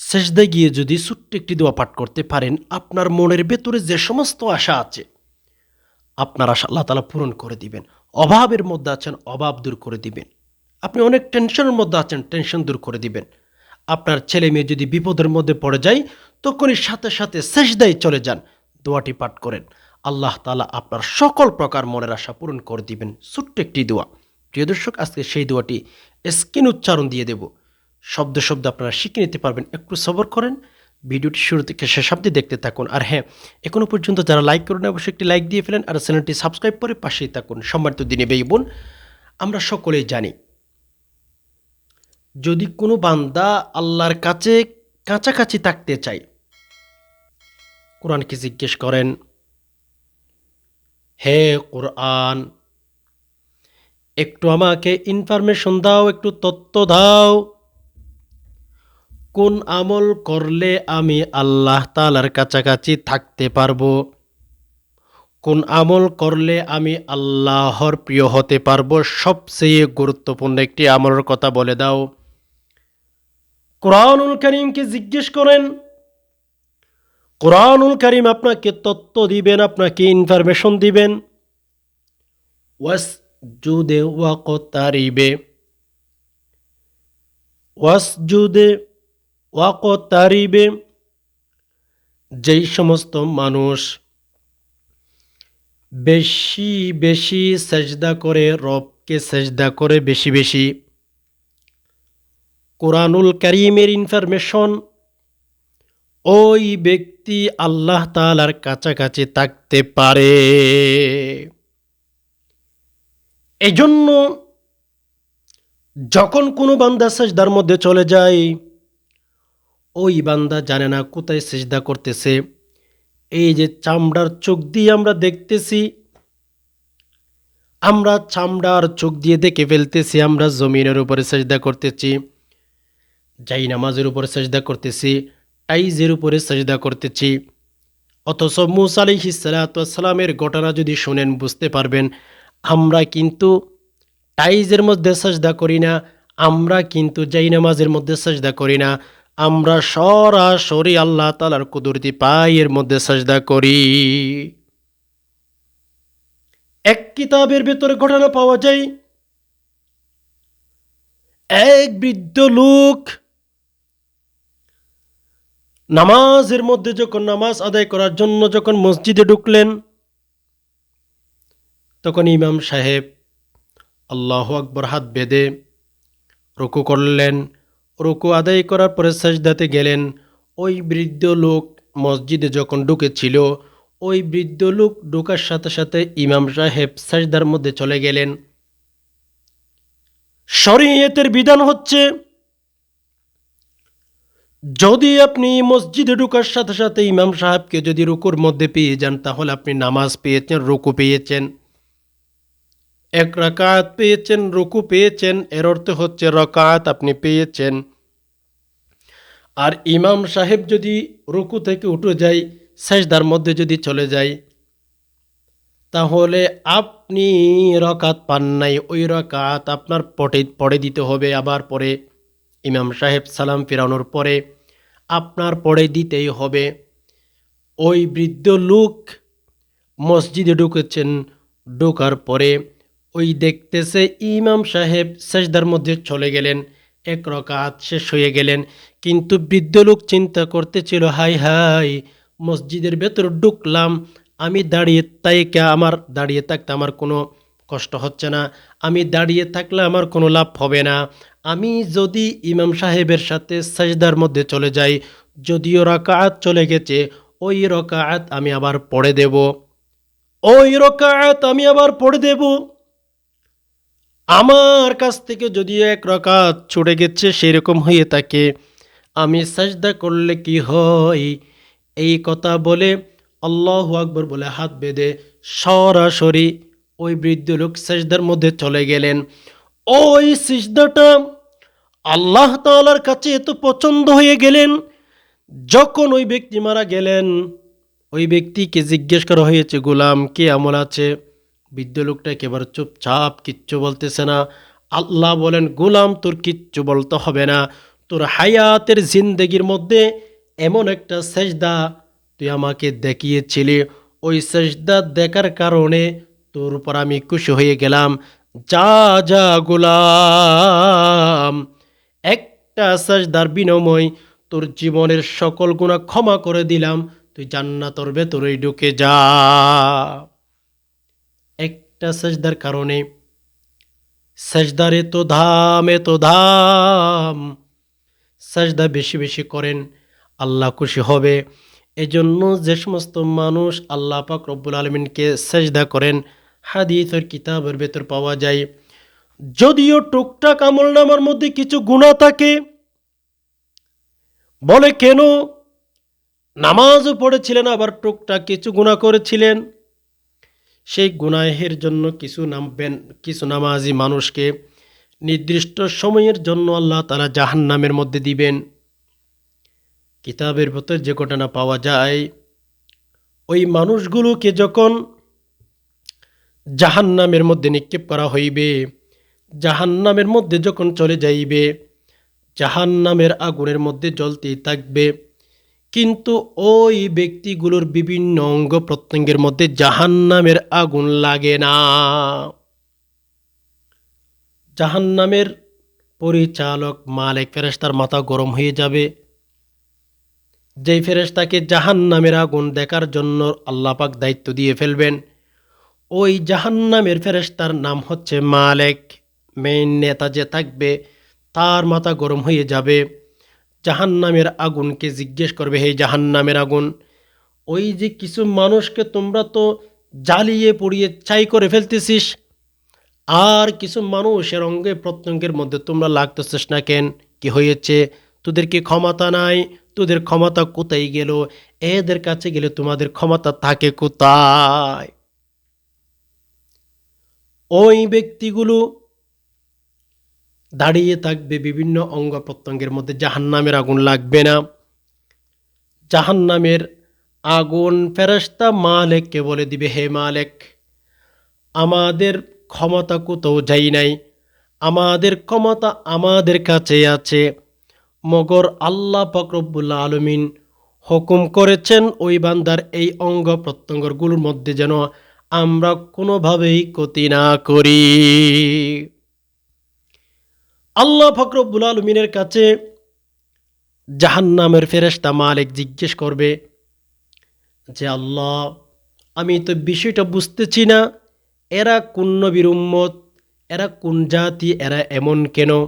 সেজদে গিয়ে যদি ছোট্ট একটি দোয়া পাঠ করতে পারেন, আপনার মনের ভেতরে যে সমস্ত আশা আছে, আপনার আশা আল্লাহ তালা পূরণ করে দিবেন। অভাবের মধ্যে আছেন, অভাব দূর করে দিবেন। আপনি অনেক টেনশনের মধ্যে আছেন টেনশন দূর করে দিবেন। আপনার ছেলে মেয়ে যদি বিপদের মধ্যে পড়ে যায়, তখনই সাথে সাথে শেষদায় চলে যান, দোয়াটি পাঠ করেন। আল্লাহ তালা আপনার সকল প্রকার মনের আশা পূরণ করে দিবেন। ছোট্ট একটি দোয়া। প্রিয় দর্শক, আজকে সেই দোয়াটি স্কিন উচ্চারণ দিয়ে দেব। শব্দ শব্দ আপনারা শিখে নিতে পারবেন। একটু সবর করেন, ভিডিওটি শুরু থেকে শেষ অব্দি দেখতে থাকুন। আর হ্যাঁ এখনও পর্যন্ত যারা লাইক করেন অবশ্যই একটি লাইক দিয়ে ফেলেন আর চ্যানেলটি সাবস্ক্রাইব করে পাশেই থাকুন। সম্মানিত দিনে বেই বোন, আমরা সকলেই জানি, যদি কোনো বান্দা আল্লাহর কাছে কাছাকাছি থাকতে চায়, কোরআনকে জিজ্ঞেস করেন, হে কোরআন, একটু আমাকে ইনফরমেশন দাও, একটু তথ্য দাও। কোন আমল করলে আমি আল্লাহ তালার কাছাকাছি থাকতে পারব? কোন আমল করলে আমি আল্লাহর প্রিয় হতে পারব? সবচেয়ে গুরুত্বপূর্ণ একটি আমলের কথা বলে দাও। কোরআনুল করিমকে জিজ্ঞেস করেন, কোরআনুল করিম আপনাকে তত্ত্ব দিবেন, আপনাকে ইনফরমেশন দিবেন। ওয়াস জুদে ওয়াকতারিবে ওয়াস জুদে ওয়াকতারিবে যেই সমস্ত মানুষ বেশি বেশি সেজদা করে, রবকে সেজদা করে বেশি বেশি, কোরআনুল করিমের ইনফরমেশন ওই ব্যক্তি আল্লাহ তালার কাছাকাছি থাকতে পারে। এজন্য যখন কোনো বান্দা সেজদার মধ্যে চলে যায় ওই বান্দা জানে না কোথায় সেজদা করতেছে। এই যে চামড়ার চোখ দিয়ে আমরা দেখতেছি, আমরা চামড়ার চোখ দিয়ে দেখে ফেলতেছি, আমরা জমিনের উপরে সেজদা করতেছি, যাই নামাজের উপরে সেজদা করতেছি টাইজের উপরে সেজদা করতেছি। অথচ মুসা আলিহিসালামের ঘটনা যদি শোনেন, বুঝতে পারবেন, আমরা কিন্তু টাইজের মধ্যে সেজদা করি না, আমরা কিন্তু যাই নামাজের মধ্যে সেজদা করি না আমরা সরাসরি আল্লাহ তালার কুদরতি পায়ের মধ্যে সাজদা করি। এক কিতাবের ভেতরে ঘটনা পাওয়া যায়, এক বৃদ্ধ লোক নামাজের মধ্যে যখন নামাজ আদায় করার জন্য যখন মসজিদে ঢুকলেন, তখন ইমাম সাহেব আল্লাহ আকবর হাত বেঁধে রুকু করলেন। রুকু আদায় করার পরে সাজদাতে গেলেন। ওই বৃদ্ধ লোক মসজিদে যখন ঢুকেছিল, ওই বৃদ্ধ লোক ঢোকার সাথে সাথে ইমাম সাহেব সাজদার মধ্যে চলে গেলেন। শরীয়তের বিধান হচ্ছে, যদি আপনি মসজিদে ঢোকার সাথে সাথে ইমাম সাহেবকে যদি রুকুর মধ্যে পেয়ে যান, তাহলে আপনি নামাজ পেয়েছেন, রুকু পেয়েছেন। এক রাকাত পেয়েছেন, রুকু পেয়েছেন এর অর্থ হচ্ছে রকাত আপনি পেয়েছেন। আর ইমাম সাহেব যদি রুকু থেকে উঠে যায়, সেজদার মধ্যে যদি চলে যায়, তাহলে আপনি রকাত পান নাই, ওই রকাত আপনার পটে পড়ে দিতে হবে। আবার পরে ইমাম সাহেব সালাম ফেরানোর পরে আপনার পড়ে দিতেই হবে। ওই বৃদ্ধ লোক মসজিদে ঢুকেছেন, ঢোকার পরে ওই দেখতেছে ইমাম সাহেব সেজদার মধ্যে চলে গেলেন। এক রকাত শেষ হয়ে গেলেন। কিন্তু বৃদ্ধ লোক চিন্তা করতেছিল, হাই হাই, মসজিদের ভেতর ঢুকলাম। আমি দাঁড়িয়ে তাইকে আমার, দাঁড়িয়ে থাকতে আমার কোনো কষ্ট হচ্ছে না। আমি দাঁড়িয়ে থাকলে আমার কোনো লাভ হবে না। আমি যদি ইমাম সাহেবের সাথে সাজদার মধ্যে চলে যাই, যদিও রকাত চলে গেছে, ওই রকাত আমি আবার পড়ে দেব। ওই রকাত আমি আবার পড়ে দেব। আমার কাছ থেকে যদি এক রকাত ছুটে গেছে, সেরকম হয়ে থাকে। আমি সাজদা করলে কি হয়? এই কথা বলে আল্লাহ আকবর বলে হাত বেঁধে সরাসরি ওই বৃদ্ধ লোক সেজদার মধ্যে চলে গেলেন। ওই সিজদাটা আল্লাহ তালার কাছে এত পছন্দ হয়ে গেলেন, যখন ওই ব্যক্তি মারা গেলেন, ওই ব্যক্তিকে জিজ্ঞেস করা হয়েছে, গোলাম, কে আমল আছে? বৃদ্ধ লোকটা একেবারে চুপচাপ কিচ্ছু বলতেছে না। আল্লাহ বলেন, গোলাম, তোর কিচ্ছু বলতে হবে না। তোর হায়াতের জিন্দেগির মধ্যে এমন একটা সেজদা তুই আমাকে দেখিয়েছিলি। ওই সেজদা দেখার কারণে তোর উপর আমি খুশি হয়ে গেলাম। যা যা, গোলাম, একটা সাজদার বিনিময় তোর জীবনের সকল গুণা ক্ষমা করে দিলাম। তুই জান্নাতর ভেতরেই ঢুকে যা। একটা সাজদার কারণে, সাজদার তো ধাম, এ তো ধাম। সাজদা বেশি বেশি করেন, আল্লাহ খুশি হবে। এজন্য যে সমস্ত মানুষ আল্লাহ পাক রব্বুল আলমিনকে সেজদা করেন, হাদিসের কিতাবের ভেতর পাওয়া যায়, যদিও টুকটাক আমল নামার মধ্যে কিছু গুণা থাকে, বলে কেন? নামাজও পড়েছিলেন, আবার টুকটাক কিছু গুণা করেছিলেন। সেই গুনাহের জন্য কিছু নামবেন, কিছু নামাজি মানুষকে নির্দিষ্ট সময়ের জন্য আল্লাহ তারা জাহান নামের মধ্যে দিবেন। কিতাবের ভেতর যে ঘটনা পাওয়া যায়, ওই মানুষগুলোকে যখন জাহান নামের মধ্যে নিক্ষেপ করা হইবে জাহান নামের মধ্যে যখন চলে যাইবে জাহান নামের আগুনের মধ্যে জ্বলতেই থাকবে। কিন্তু ওই ব্যক্তিগুলোর বিভিন্ন অঙ্গ প্রত্যঙ্গের মধ্যে জাহান নামের আগুন লাগে না। জাহান নামের পরিচালক মালিক ফেরেস্তার মাথা গরম হয়ে যাবে। যেই ফেরেস্তাকে জাহান নামের আগুন দেখার জন্য আল্লাপাক দায়িত্ব দিয়ে ফেলবেন, ওই জাহান নামের ফেরেস্তার নাম হচ্ছে মালেক। মেইন নেতা যে থাকবে, তার মাথা গরম হয়ে যাবে। জাহান নামের আগুনকে জিজ্ঞেস করবে, হে জাহান নামের আগুন, ওই যে কিছু মানুষকে তোমরা তো জ্বালিয়ে পুড়িয়ে ছাই করে ফেলতেছিস, আর কিছু মানুষের অঙ্গে প্রত্যঙ্গের মধ্যে তোমরা লাগতেছিস না কেন? কি হয়েছে? তোদের কি ক্ষমতা নাই? তোদের ক্ষমতা কোথায় গেল? এদের কাছে গেলে তোমাদের ক্ষমতা থাকে কোথায়? ওই ব্যক্তিগুলো দাঁড়িয়ে থাকবে বিভিন্ন অঙ্গ প্রত্যঙ্গের মধ্যে। জাহান্নামের আগুন লাগবে না। জাহান্নামের আগুন ফেরস্তা মালেককে বলে দিবে, হে মালেক, আমাদের ক্ষমতা কোথাও যাই নাই। আমাদের ক্ষমতা আমাদের কাছে আছে। মগর আল্লাহ ফকরবুল্লা আলমিন হুকুম করেছেন, ওই বান্দার এই অঙ্গ প্রত্যঙ্গগুলোর মধ্যে যেন আমরা কোনোভাবেই ক্ষতি না করি। আল্লাহ ফকরবুল আলমিনের কাছে জাহান্নামের ফেরেস্তা মালিক জিজ্ঞেস করবে যে, আল্লাহ, আমি তো বিষয়টা বুঝতেছি না, এরা কোন নবীর উম্মত, এরা কোন জাতি, এরা এমন কেন?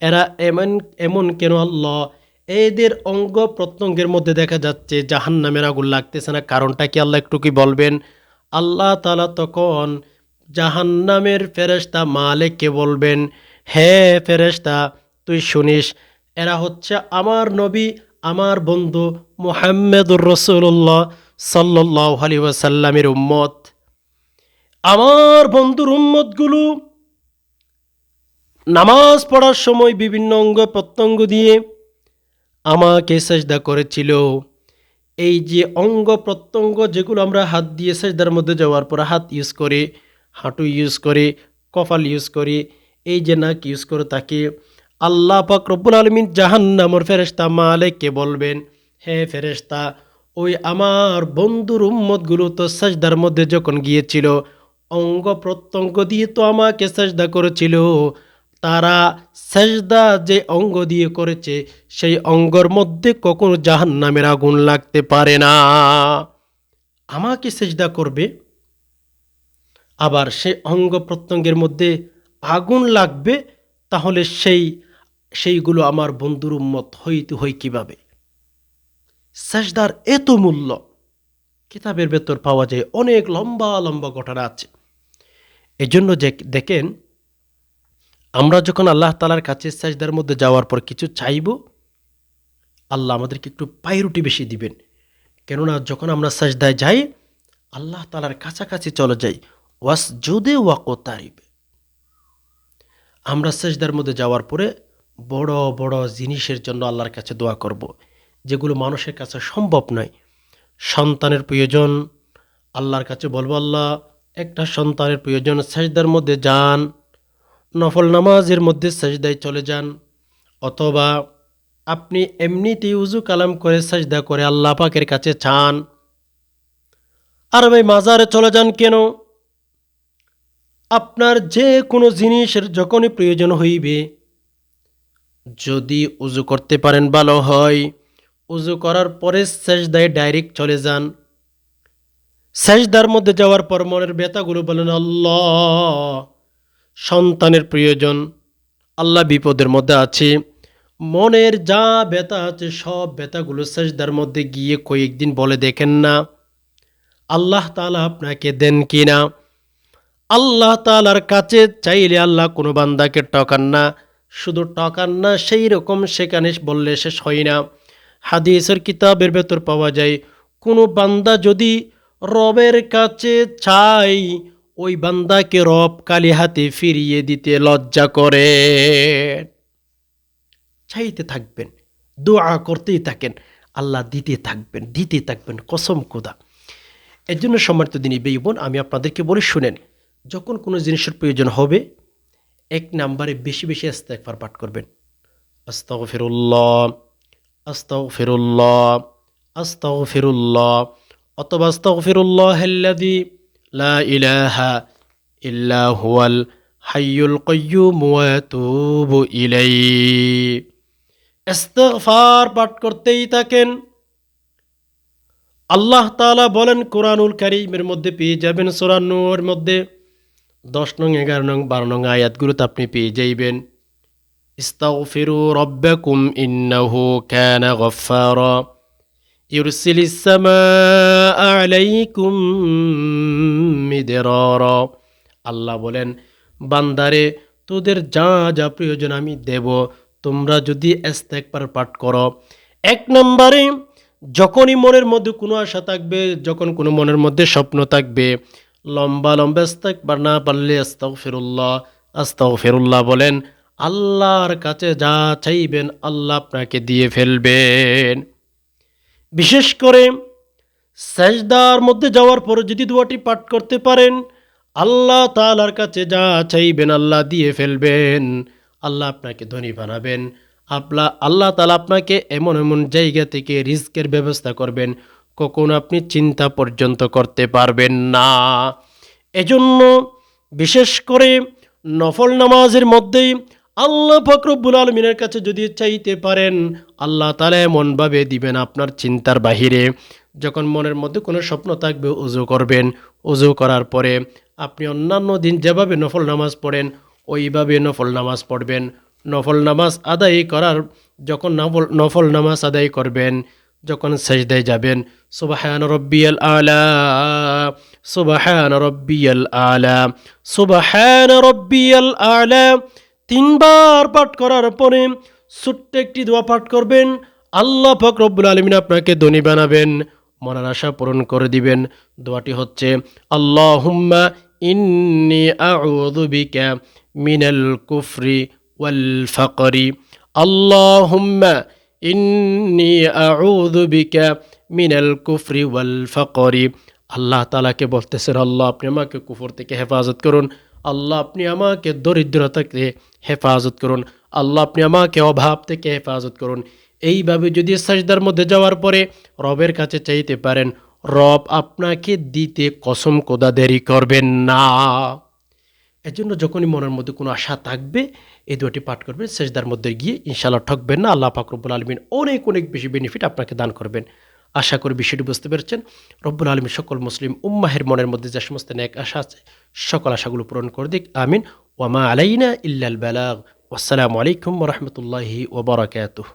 এরা এমন এমন কেন আল্লাহ? এদের অঙ্গ প্রত্যঙ্গের মধ্যে দেখা যাচ্ছে জাহান নামের আগুন লাগতেছে না। কারণটা কি আল্লাহ একটু কি বলবেন? আল্লাহ তালা তখন জাহান নামের ফেরেস্তা মালেককে বলবেন হে ফেরেস্তা তুই শুনিস, এরা হচ্ছে আমার নবী, আমার বন্ধু মোহাম্মদুর রসুল্লাহ সাল্লাহ আলী ওয়াসাল্লামের উম্মত। আমার বন্ধুর উম্মতগুলো নামাজ পড়ার সময় বিভিন্ন অঙ্গ প্রত্যঙ্গ দিয়ে আমাকে সেজদা করেছিল। এই যে অঙ্গ প্রত্যঙ্গ যেগুলো আমরা হাত দিয়ে সেজদার মধ্যে যাওয়ার পর হাত ইউজ করি, হাঁটু ইউজ করি, কপাল ইউজ করি এই যে নাক ইউজ করে তাকে আল্লাহ পাক রব্বুল আলমিন জাহান্নামর ফেরেস্তা মালেককে বলবেন, হে ফেরেস্তা ওই আমার বন্ধুর উম্মতগুলো তো সাজদার মধ্যে যখন গিয়েছিল, অঙ্গ প্রত্যঙ্গ দিয়ে তো আমাকে সাজদা করেছিল। তারা সেজদা যে অঙ্গ দিয়ে করেছে, সেই অঙ্গর মধ্যে কখনো জাহান নামের আগুন লাগতে পারে না। আমাকে সেজদা করবে? আবার সেই অঙ্গ প্রত্যঙ্গের মধ্যে আগুন লাগবে, তাহলে সেই, সেইগুলো আমার বন্ধুর উম্মত হইতে হই কীভাবে? সেজদার এত মূল্য, কিতাবের ভেতর পাওয়া যায় অনেক লম্বা লম্বা ঘটনা আছে। এজন্য যে, দেখেন, আমরা যখন আল্লাহ তালার কাছে সাজদার মধ্যে যাওয়ার পর কিছু চাইব, আল্লাহ আমাদেরকে একটু পায়রুটি বেশি দিবেন। কেননা যখন আমরা সাজদায় যাই, আল্লাহ তালার কাছাকাছি চলে যাই। ওয়াস যুদে ওয়াকো তারিবে আমরা সেজদার মধ্যে যাওয়ার পরে বড় বড় জিনিসের জন্য আল্লাহর কাছে দোয়া করব। যেগুলো মানুষের কাছে সম্ভব নয় সন্তানের প্রয়োজন, আল্লাহর কাছে বলব, আল্লাহ, একটা সন্তানের প্রয়োজন, সেজদার মধ্যে যান, নফল নামাজের মধ্যে সেজদায় চলে যান, অথবা আপনি এমনিতেই উজু কালাম করে সাজদা করে আল্লাহ পাকের কাছে চান আর ভাই মাজারে চলে যান কেন আপনার যে কোনো জিনিসের যখনই প্রয়োজন হইবে, যদি উজু করতে পারেন ভালো হয়। উজু করার পরে সেজদায় ডাইরেক্ট চলে যান। সেজদার মধ্যে যাওয়ার পর মনের ব্যথাগুলো বলেন, আল্লাহ, সন্তানের প্রয়োজন। আল্লাহ বিপদের মধ্যে আছে। মনের যা ব্যথা আছে, সব ব্যথাগুলো শেষদার মধ্যে গিয়ে কয়েকদিন বলে দেখেন না। আল্লাহ তালা আপনাকে দেন কি না আল্লাহ তালার কাছে চাইলে আল্লাহ কোনো বান্দাকে টকান না, শুধু টকান না, সেই রকম সেখানে বললে শেষ হয় না। হাদিসের কিতাবের ভেতর পাওয়া যায়, কোনো বান্দা যদি রবের কাছে চাই ওই বান্দাকে রব কালি হাতে ফিরিয়ে দিতে লজ্জা করে। চাইতে থাকবেন, দোয়া করতেই থাকেন, আল্লাহ দিতে থাকবেন দিতে থাকবেন, কসম কোদা এর জন্য সম্মানিত দিনী বেই বোন, আমি আপনাদেরকে বলে শুনেন যখন কোনো জিনিসের প্রয়োজন হবে, এক নাম্বারে বেশি বেশি ইস্তেগফার পাঠ করবেন। আস্তাগফিরুল্লাহ আস্তাগফিরুল্লাহ আস্তাগফিরুল্লাহ, অথবা আস্তাগফিরুল্লাহ আল্লাযী লা ইলাহা ইল্লা হুয়াল হাইয়ুল কাইয়্যুম ওয়া আতুবু ইলাইহি। ইস্তেগফার পাঠ করতেই থাকেন। আল্লাহ তাআলা বলেন, কোরআনুল কারীমের মধ্যে পেয়ে যাবেন সূরা নূর মধ্যে। দশ নং, এগারো নং, বারো নং আয়াতগুলোতে আপনি পেয়ে যাইবেন। ইস্তাগফিরু রব্বাকুম ইন্নাহু কানা গফফারা। ইউরসিলিস সামাআ আলাইকুম মিদরারা। আল্লাহ বলেন, বান্দারে, তোদের যা যা প্রয়োজন আমি দেব, তোমরা যদি ইস্তেগফার পাঠ করো। এক নম্বরে, যখনই মনের মধ্যে কোনো আশা থাকবে, যখন কোনো মনের মধ্যে স্বপ্ন থাকবে লম্বা লম্বা ইস্তেকবার না পারলে আস্তাও ফিরুল্লাহ বলেন, আল্লাহর কাছে যা চাইবেন আল্লাহ আপনাকে দিয়ে ফেলবেন। বিশেষ করে সেজদার মধ্যে যাওয়ার পরে যদি দুয়াটি পাঠ করতে পারেন, আল্লাহ তালার কাছে যা চাইবেন আল্লাহ দিয়ে ফেলবেন, আল্লাহ আপনাকে ধনী বানাবেন। আপনা আল্লাহ তালা আপনাকে এমন এমন জায়গা থেকে রিস্কের ব্যবস্থা করবেন কখনো আপনি চিন্তা পর্যন্ত করতে পারবেন না। এজন্য বিশেষ করে নফল নামাজের মধ্যেই আল্লাহ ফকরবুল আলমিনের কাছে যদি চাইতে পারেন, আল্লাহ তালা এমনভাবে দিবেন আপনার চিন্তার বাহিরে। যখন মনের মধ্যে কোনো স্বপ্ন থাকবে, উজু করবেন। উজু করার পরে আপনি অন্যান্য দিন যেভাবে নফল নামাজ পড়েন, ওইভাবে নফল নামাজ পড়বেন। নফল নামাজ আদায় করার, যখন নফল নফল নামাজ আদায় করবেন যখন সেজদায় যাবেন, সুবাহান রব্বিয়াল আলা, সুবাহান রব্বিয়াল আলা, সুবাহান রব্বিয়াল আলা। তিনবার পাঠ করার পরে ছোট্ট একটি দোয়া পাঠ করবেন, আল্লাহ পাক রব্বুল আলমিন আপনাকে ধনী বানাবেন মনের আশা পূরণ করে দিবেন। দোয়াটি হচ্ছে আল্লাহ হুম্মা ইন্নি আউযু বিকা মিনাল কুফরি ওয়াল ফাকরি। আল্লাহুম্মা ইন্নি মিনাল কুফরি ওয়াল ফাকরি। আল্লাহ তালাকে বলতেছেন, আল্লাহ, আপনি আমাকে কুফর থেকে হেফাজত করুন। আল্লাহ, আপনি আমাকে দরিদ্রতা থেকে হেফাজত করুন। আল্লাহ, আপনি আমাকে অভাব থেকে হেফাজত করুন। এইভাবে যদি সাজদার মধ্যে যাওয়ার পরে রবের কাছে চাইতে পারেন, রব আপনাকে দিতে কসম কোদা দেরি করবেন না। এজন্য যখনই মনের মধ্যে কোনো আশা থাকবে, এই দুটি পাঠ করবেন, সেজদার মধ্যে গিয়ে ইনশাল্লাহ ঠকবেন না, আল্লাহ ফাকরবুল আলমিন অনেক অনেক বেশি বেনিফিট আপনাকে দান করবেন। আশা করি বিষয়টি বুঝতে পেরেছেন। রব্বুল আলমী সকল মুসলিম উম্মাহের মনের মধ্যে যে সমস্ত ন্যাক আশা আছে, সকল আশাগুলো পূরণ করে দিক, আমিন। ওয়ামা আলাইনা ইল্লাল বালাগ। আসসালামু আলাইকুম রহমতুল্লাহি ওবরাকাতুহ